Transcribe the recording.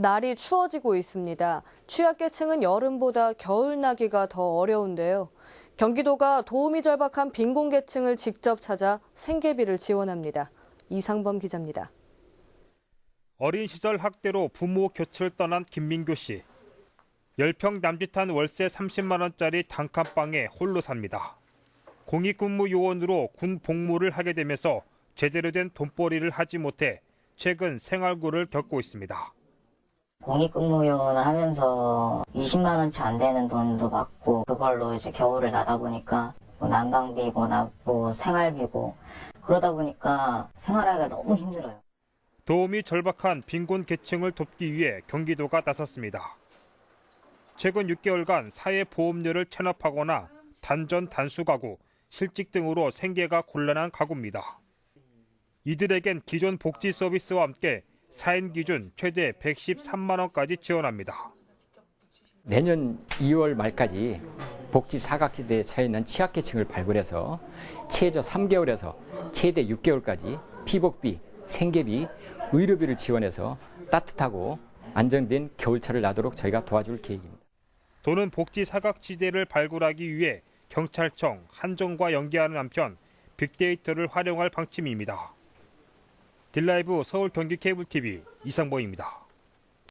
날이 추워지고 있습니다. 취약계층은 여름보다 겨울 나기가 더 어려운데요. 경기도가 도움이 절박한 빈곤계층을 직접 찾아 생계비를 지원합니다. 이상범 기자입니다. 어린 시절 학대로 부모 곁을 떠난 김민교 씨. 10평 남짓한 월세 30만 원짜리 단칸방에 홀로 삽니다. 공익근무 요원으로 군 복무를 하게 되면서 제대로 된 돈벌이를 하지 못해 최근 생활고를 겪고 있습니다. 공익근무요원을 하면서 20만 원치 안 되는 돈도 받고 그걸로 이제 겨울을 나다 보니까 뭐 난방비고 나 뭐 생활비고 그러다 보니까 생활하기가 너무 힘들어요. 도움이 절박한 빈곤 계층을 돕기 위해 경기도가 나섰습니다. 최근 6개월간 사회보험료를 체납하거나 단전 단수 가구, 실직 등으로 생계가 곤란한 가구입니다. 이들에겐 기존 복지 서비스와 함께 4인 기준 최대 113만 원까지 지원합니다. 내년 2월 말까지 복지 사각지대에 처해 있는 취약계층을 발굴해서 최저 3개월에서 최대 6개월까지 피복비, 생계비, 의료비를 지원해서 따뜻하고 안정된 겨울철을 나도록 저희가 도와줄 계획입니다. 도는 복지 사각지대를 발굴하기 위해 경찰청, 한정과 연계하는 한편 빅데이터를 활용할 방침입니다. 딜라이브 서울 경기 케이블 TV 이상범입니다.